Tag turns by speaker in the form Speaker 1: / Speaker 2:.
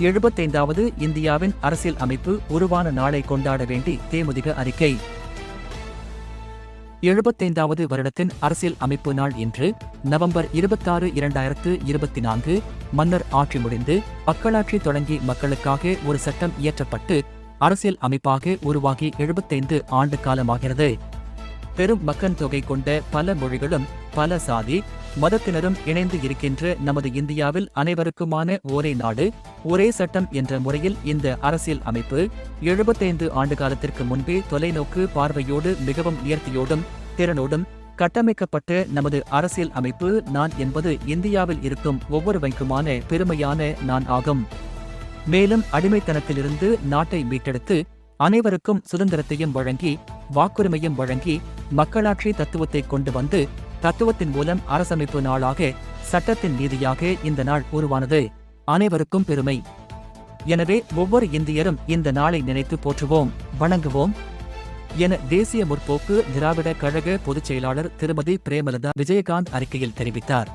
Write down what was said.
Speaker 1: எழுபத்தைந்தாவது இந்தியாவின் அரசியல் அமைப்பு உருவான நாளை கொண்டாட வேண்டி தேமுதிக அறிக்கை. எழுபத்தைந்தாவது வருடத்தின் அரசியல் அமைப்பு நாள் இன்று நவம்பர் இருபத்தாறு இரண்டாயிரத்து இருபத்தி நான்கு மன்னர் ஆட்சி முடிந்து மக்களாட்சி தொடங்கி மக்களுக்காக ஒரு சட்டம் இயற்றப்பட்டு அரசியல் அமைப்பாக உருவாகி எழுபத்தைந்து ஆண்டு காலமாகிறது. பெரும் மக்கள் தொகை கொண்ட பல மொழிகளும் பல சாதி மதத்தினரும் இணைந்து இருக்கின்ற நமது இந்தியாவில் அனைவருக்குமான ஒரே நாடு ஒரே சட்டம் என்ற முறையில் இந்த அரசியல் அமைப்பு எழுபத்தைந்து ஆண்டு காலத்திற்கு முன்பே தொலைநோக்கு பார்வையோடு மிகவும் உயர்த்தியோடும் திறனோடும் கட்டமைக்கப்பட்ட நமது அரசியல் அமைப்பு நான் என்பது இந்தியாவில் இருக்கும் ஒவ்வொருவருக்குமான பெருமையான நான் ஆகும். மேலும் அடிமைத்தனத்திலிருந்து நாட்டை மீட்டெடுத்து அனைவருக்கும் சுதந்திரத்தையும் வழங்கி வாக்குரிமையும் வழங்கி மக்களாட்சி தத்துவத்தை கொண்டு வந்து தத்துவத்தின் மூலம் அரசமைப்பு நாளாக சட்டத்தின் நீதியாக இந்த நாள் உருவானது. அனைவருக்கும் பெருமை. எனவே ஒவ்வொரு இந்தியரும் இந்த நாளை நினைத்து போற்றுவோம். வணங்குவோம். என தேசிய முற்போக்கு திராவிட கழக பொதுச் செயலாளர் திருமதி பிரேமலதா விஜயகாந்த் அறிக்கையில் தெரிவித்தார்.